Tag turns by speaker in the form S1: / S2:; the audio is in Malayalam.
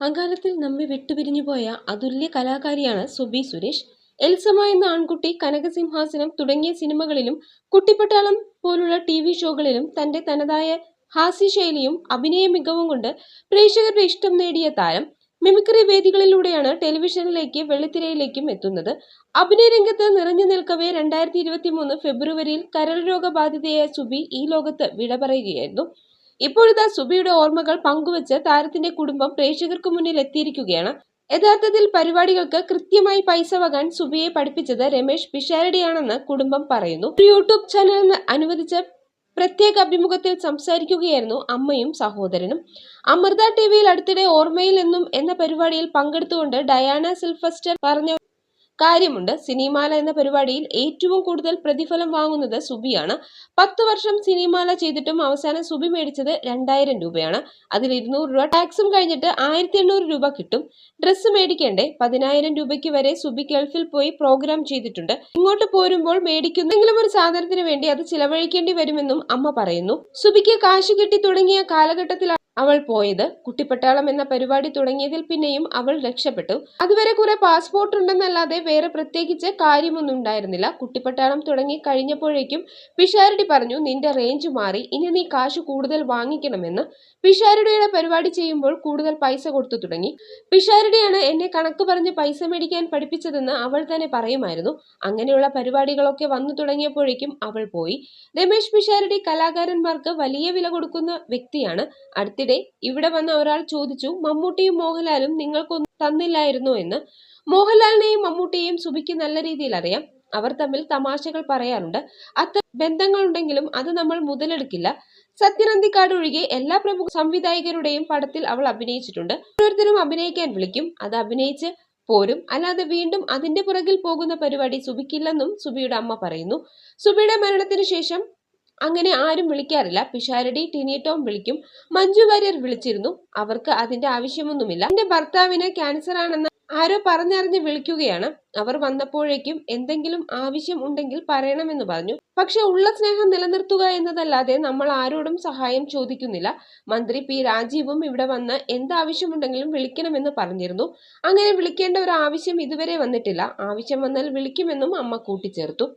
S1: അകാലത്തിൽ നമ്മെ വിട്ടുപിരിഞ്ഞു പോയ അതുല്യ കലാകാരിയാണ് സുബി സുരേഷ്. എൽസമ എന്ന ആൺകുട്ടി കനകസിംഹാസനം തുടങ്ങിയ സിനിമകളിലും കുട്ടിപ്പട്ടാളം പോലുള്ള ടി വി ഷോകളിലും തന്റെ തനതായ ഹാസ്യശൈലിയും അഭിനയ മികവും കൊണ്ട് പ്രേക്ഷകരുടെ ഇഷ്ടം നേടിയ താരം മിമിക്രി വേദികളിലൂടെയാണ് ടെലിവിഷനിലേക്ക് വെള്ളിത്തിരയിലേക്കും എത്തുന്നത്. അഭിനയ രംഗത്ത് നിറഞ്ഞു നിൽക്കവേ രണ്ടായിരത്തി ഇരുപത്തി മൂന്ന് ഫെബ്രുവരിയിൽ കരൾ രോഗബാധിതയായ സുബി ഈ ലോകത്ത് വിട പറയുകയായിരുന്നു. ഇപ്പോഴിതാ സുബിയുടെ ഓർമ്മകൾ പങ്കുവച്ച് താരത്തിന്റെ കുടുംബം പ്രേക്ഷകർക്ക് മുന്നിൽ എത്തിയിരിക്കുകയാണ്. യഥാർത്ഥത്തിൽ പരിപാടികൾക്ക് കൃത്യമായി പൈസ വകാൻ സുബിയെ പഠിപ്പിച്ചത് രമേശ് പിഷാരടിയാണെന്ന് കുടുംബം പറയുന്നു. ഒരു യൂട്യൂബ് ചാനലിന് അനുവദിച്ച പ്രത്യേക അഭിമുഖത്തിൽ സംസാരിക്കുകയായിരുന്നു അമ്മയും സഹോദരനും. അമൃത ടി വിയിൽ അടുത്തിടെ ഓർമ്മയിൽ നിന്നും എന്ന പരിപാടിയിൽ പങ്കെടുത്തുകൊണ്ട് ഡയാന സിൽഫസ്റ്റർ പറഞ്ഞ കാര്യമുണ്ട്. സിനിമാല എന്ന പരിപാടിയിൽ ഏറ്റവും കൂടുതൽ പ്രതിഫലം വാങ്ങുന്നത് സുബിയാണ്. പത്ത് വർഷം സിനിമാല ചെയ്തിട്ടും അവസാനം സുബി മേടിച്ചത് രണ്ടായിരം രൂപയാണ്. അതിൽ ഇരുന്നൂറ് രൂപ ടാക്സും കഴിഞ്ഞിട്ട് ആയിരത്തി എണ്ണൂറ് രൂപ കിട്ടും. ഡ്രസ്സ് മേടിക്കേണ്ടേ? പതിനായിരം രൂപയ്ക്ക് വരെ സുബി ഗൾഫിൽ പോയി പ്രോഗ്രാം ചെയ്തിട്ടുണ്ട്. ഇങ്ങോട്ട് പോരുമ്പോൾ മേടിക്കുന്നെങ്കിലും ഒരു സാധനത്തിന് വേണ്ടി അത് ചിലവഴിക്കേണ്ടി വരുമെന്നും അമ്മ പറയുന്നു. സുബിക്ക് കാശ് കിട്ടി തുടങ്ങിയ കാലഘട്ടത്തിൽ അവൾ പോയത് കുട്ടിപ്പട്ടാളം എന്ന പരിപാടി തുടങ്ങിയതിൽ പിന്നെയും അവൾ രക്ഷപ്പെട്ടു. അതുവരെ കുറെ പാസ്പോർട്ട് ഉണ്ടെന്നല്ലാതെ വേറെ പ്രത്യേകിച്ച് കാര്യമൊന്നും ഉണ്ടായിരുന്നില്ല. കുട്ടിപ്പട്ടാളം തുടങ്ങി കഴിഞ്ഞപ്പോഴേക്കും പിഷാരടി പറഞ്ഞു നിന്റെ റേഞ്ച് മാറി. ഇനി നീ കാശ് കൂടുതൽ വാങ്ങിക്കണമെന്ന്. പിഷാരടിയുടെ പരിപാടി ചെയ്യുമ്പോൾ കൂടുതൽ പൈസ കൊടുത്തു തുടങ്ങി. പിഷാരടിയാണ് എന്നെ കണക്ക് പറഞ്ഞ് പൈസ മേടിക്കാൻ പഠിപ്പിച്ചതെന്ന് അവൾ തന്നെ പറയുമായിരുന്നു. അങ്ങനെയുള്ള പരിപാടികളൊക്കെ വന്നു തുടങ്ങിയപ്പോഴേക്കും അവൾ പോയി. രമേശ് പിഷാരടി കലാകാരന്മാർക്ക് വലിയ വില കൊടുക്കുന്ന വ്യക്തിയാണ്. അടുത്തിടെ ഇവിടെ വന്ന ഒരാൾ ചോദിച്ചു മമ്മൂട്ടിയും മോഹൻലാലും നിങ്ങൾക്കൊന്നും തന്നില്ലായിരുന്നോ എന്ന്? മോഹൻലാലിനെയും മമ്മൂട്ടിയെയും സുബിക്ക് നല്ല രീതിയിൽ അറിയാം. അവർ തമ്മിൽ തമാശകൾ പറയാറുണ്ട്. അത്തരം ബന്ധങ്ങളുണ്ടെങ്കിലും അത് നമ്മൾ മുതലെടുക്കില്ല. സത്യനന്ദിക്കാട് ഒഴികെ എല്ലാ പ്രമുഖ സംവിധായകരുടെയും പടത്തിൽ അവൾ അഭിനയിച്ചിട്ടുണ്ട്. ഓരോരുത്തരും അഭിനയിക്കാൻ വിളിക്കും. അത് അഭിനയിച്ച് പോരും. അല്ലാതെ വീണ്ടും അതിന്റെ പുറകിൽ പോകുന്ന പരിപാടി സുബിക്കില്ലെന്നും സുബിയുടെ അമ്മ പറയുന്നു. സുബിയുടെ മരണത്തിന് ശേഷം അങ്ങനെ ആരും വിളിക്കാറില്ല. പിഷാരടി ടിനി ടോം വിളിക്കും. മഞ്ജു വാര്യർ വിളിച്ചിരുന്നു. അവർക്ക് അതിന്റെ ആവശ്യമൊന്നുമില്ല. എന്റെ ഭർത്താവിന് ക്യാൻസർ ആണെന്ന് ആരോ പറഞ്ഞറിഞ്ഞ് വിളിക്കുകയാണ്. അവർ വന്നപ്പോഴേക്കും എന്തെങ്കിലും ആവശ്യം ഉണ്ടെങ്കിൽ പറയണമെന്ന് പറഞ്ഞു. പക്ഷെ ഉള്ള സ്നേഹം നിലനിർത്തുക എന്നതല്ലാതെ നമ്മൾ ആരോടും സഹായം ചോദിക്കുന്നില്ല. മന്ത്രി പി. രാജീവും ഇവിടെ വന്ന് എന്താവശ്യമുണ്ടെങ്കിലും വിളിക്കണമെന്ന് പറഞ്ഞിരുന്നു. അങ്ങനെ വിളിക്കേണ്ട ഒരു ആവശ്യം ഇതുവരെ വന്നിട്ടില്ല. ആവശ്യം വന്നാൽ വിളിക്കുമെന്നും അമ്മ കൂട്ടിച്ചേർത്തു.